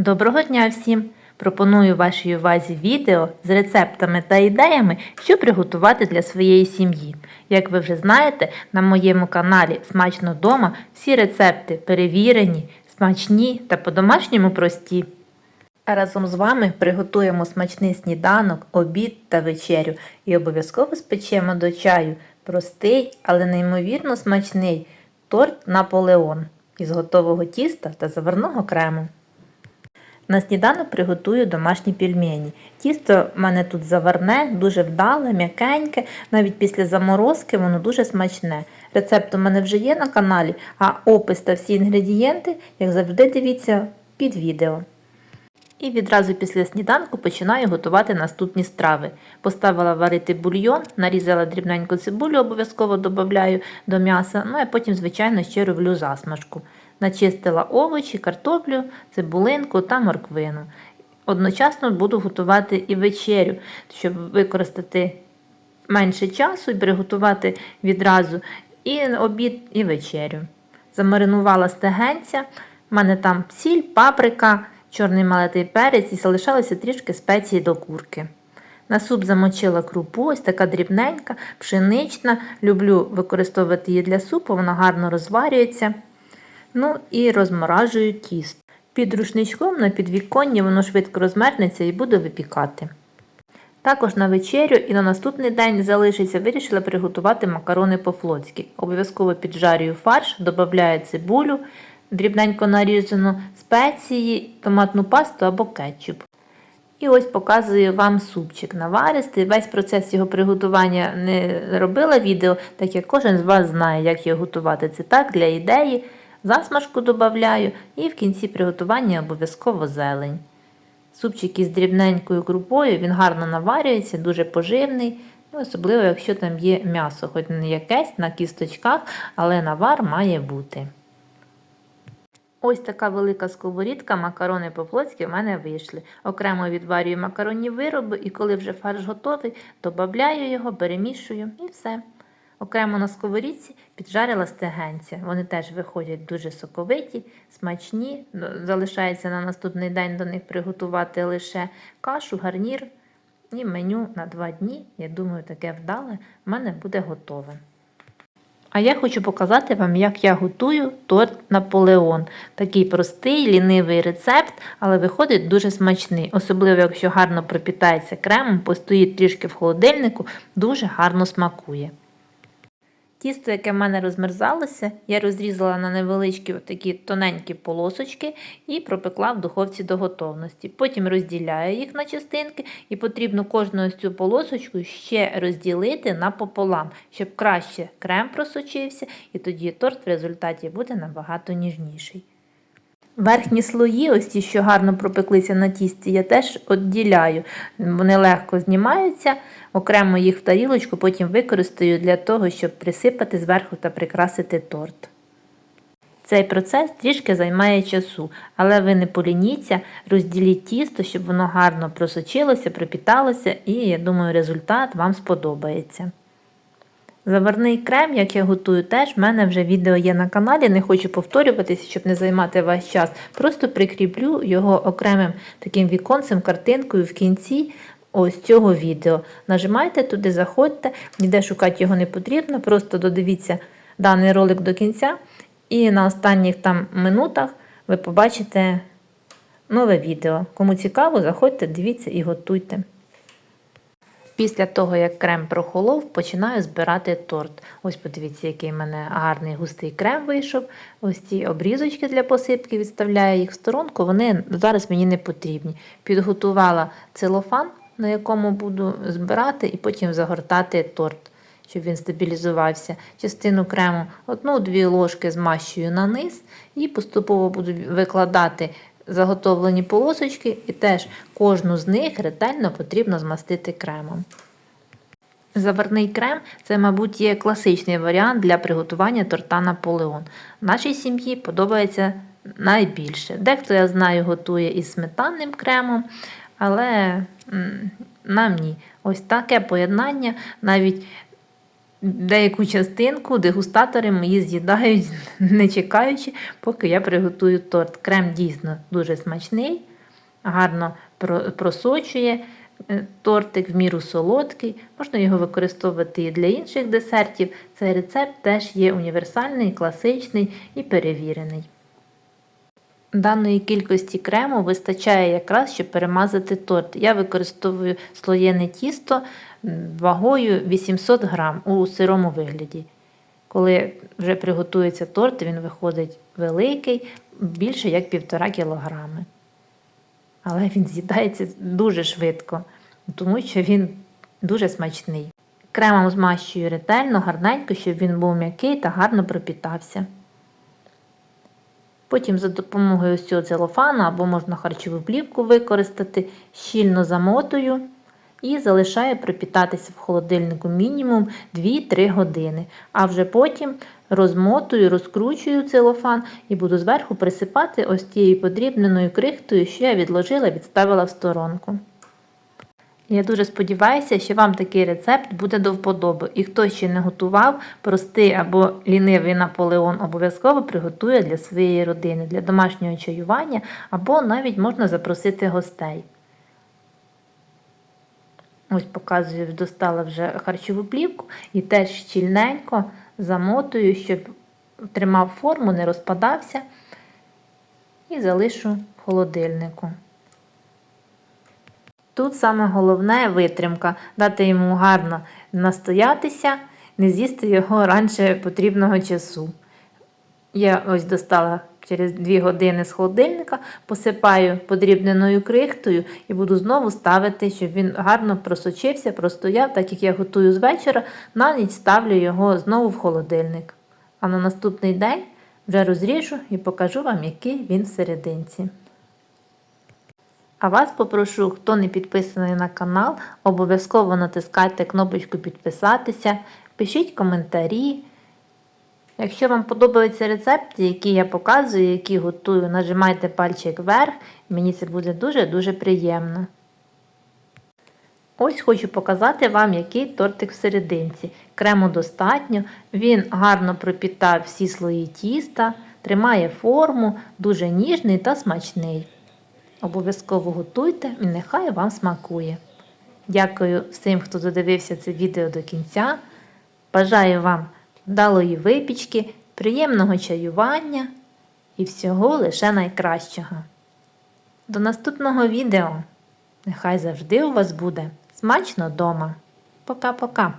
Доброго дня всім! Пропоную вашій увазі відео з рецептами та ідеями, що приготувати для своєї сім'ї. Як ви вже знаєте, на моєму каналі Смачно вдома всі рецепти перевірені, смачні та по-домашньому прості. А разом з вами приготуємо смачний сніданок, обід та вечерю і обов'язково спечемо до чаю простий, але неймовірно смачний торт Наполеон із готового тіста та заварного крему. На сніданок приготую домашні пельмені. Тісто в мене тут заварне, дуже вдале, м'якеньке. Навіть після заморозки воно дуже смачне. Рецепт у мене вже є на каналі, а опис та всі інгредієнти, як завжди, дивіться під відео. І відразу після сніданку починаю готувати наступні страви. Поставила варити бульйон, нарізала дрібненьку цибулю, обов'язково додаю до м'яса, ну а потім, звичайно, ще роблю засмажку. Начистила овочі, картоплю, цибулинку та морквину. Одночасно буду готувати і вечерю, щоб використати менше часу і приготувати відразу і обід, і вечерю. Замаринувала стегенця, в мене там сіль, паприка, чорний малетий перець і залишалося трішки спеції до курки. На суп замочила крупу, ось така дрібненька, пшенична. Люблю використовувати її для супу, вона гарно розварюється. Ну і розморажую тісто. Під рушничком на підвіконні воно швидко розмернеться і буду випікати. Також на вечерю і на наступний день залишиться, вирішила приготувати макарони по-флотськи. Обов'язково піджарюю фарш, додаю цибулю, дрібненько нарізану, спеції, томатну пасту або кетчуп. І ось показую вам супчик наваристий. Весь процес його приготування не робила відео, так як кожен з вас знає, як його готувати. Це так для ідеї. Засмажку додаю і в кінці приготування обов'язково зелень. Супчик із дрібненькою крупою, він гарно наварюється, дуже поживний, ну, особливо, якщо там є м'ясо, хоч не якесь на кісточках, але навар має бути. Ось така велика сковорідка, макарони по-флотськи в мене вийшли. Окремо відварюю макаронні вироби, і коли вже фарш готовий, додаю його, перемішую і все. Окремо на сковорідці піджарила стегенця. Вони теж виходять дуже соковиті, смачні. Залишається на наступний день до них приготувати лише кашу, гарнір і меню на два дні. Я думаю, таке вдале в мене буде готове. А я хочу показати вам, як я готую торт Наполеон. Такий простий, лінивий рецепт, але виходить дуже смачний. Особливо, якщо гарно пропітається кремом, постоїть трішки в холодильнику, дуже гарно смакує. Тісто, яке в мене розмерзалося, я розрізала на невеличкі такі тоненькі полосочки і пропекла в духовці до готовності. Потім розділяю їх на частинки і потрібно кожну ось цю полосочку ще розділити напополам, щоб краще крем просочився, і тоді торт в результаті буде набагато ніжніший. Верхні слої, ось ті, що гарно пропеклися на тісті, я теж відділяю. Вони легко знімаються, окремо їх в тарілочку, потім використаю для того, щоб присипати зверху та прикрасити торт. Цей процес трішки займає часу, але ви не полініться, розділіть тісто, щоб воно гарно просочилося, пропіталося, і я думаю, результат вам сподобається. Заварний крем, як я готую, теж в мене вже відео є на каналі, не хочу повторюватися, щоб не займати ваш час. Просто прикріплю його окремим таким віконцем, картинкою в кінці ось цього відео. Нажимайте туди, заходьте, ніде шукати його не потрібно, просто додивіться даний ролик до кінця, і на останніх там минутах ви побачите нове відео. Кому цікаво, заходьте, дивіться і готуйте. Після того, як крем прохолов, починаю збирати торт. Ось подивіться, який в мене гарний густий крем вийшов. Ось ці обрізочки для посипки відставляю їх в сторонку, вони зараз мені не потрібні. Підготувала целофан, на якому буду збирати, і потім загортати торт, щоб він стабілізувався. Частину крему одну-дві ложки змащую на низ і поступово буду викладати заготовлені полосочки, і теж кожну з них ретельно потрібно змастити кремом. Заварний крем це, мабуть, є класичний варіант для приготування торта Наполеон. Нашій сім'ї подобається найбільше. Дехто, я знаю, готує із сметанним кремом, але нам ні. Ось таке поєднання навіть деяку частинку дегустатори мої з'їдають, не чекаючи, поки я приготую торт. Крем дійсно дуже смачний, гарно просочує е, тортик в міру солодкий. Можна його використовувати і для інших десертів. Цей рецепт теж є універсальний, класичний і перевірений. Даної кількості крему вистачає якраз, щоб перемазати торт. Я використовую слоєне тісто вагою 800 грам у сирому вигляді. Коли вже приготується торт, він виходить великий, більше як 1,5 кілограми. Але він з'їдається дуже швидко, тому що він дуже смачний. Кремом змащую ретельно, гарненько, щоб він був м'який та гарно пропітався. Потім за допомогою цього целофану або можна харчову плівку використати, щільно замотую і залишаю пропітатися в холодильнику мінімум 2-3 години. А вже потім розмотую, розкручую целофан і буду зверху присипати ось тією подрібненою крихтою, що я відложила, відставила в сторонку. Я дуже сподіваюся, що вам такий рецепт буде до вподоби. І хто ще не готував, простий або лінивий Наполеон обов'язково приготує для своєї родини, для домашнього чаювання, або навіть можна запросити гостей. Ось показую, достала вже харчову плівку і теж щільненько замотую, щоб тримав форму, не розпадався. І залишу в холодильнику. Тут саме головне витримка, дати йому гарно настоятися, не з'їсти його раніше потрібного часу. Я ось достала через 2 години з холодильника, посипаю подрібненою крихтою і буду знову ставити, щоб він гарно просочився, простояв, так як я готую з вечора, на ніч ставлю його знову в холодильник. А на наступний день вже розріжу і покажу вам, який він всерединці. А вас попрошу, хто не підписаний на канал, обов'язково натискайте кнопочку підписатися, пишіть коментарі. Якщо вам подобаються рецепти, які я показую, які готую, нажимайте пальчик вверх, мені це буде дуже-дуже приємно. Ось хочу показати вам, який тортик всерединці. Крему достатньо, він гарно пропітав всі слої тіста, тримає форму, дуже ніжний та смачний. Обов'язково готуйте і нехай вам смакує. Дякую всім, хто додивився це відео до кінця. Бажаю вам вдалої випічки, приємного чаювання і всього лише найкращого. До наступного відео. Нехай завжди у вас буде смачно дома. Пока-пока!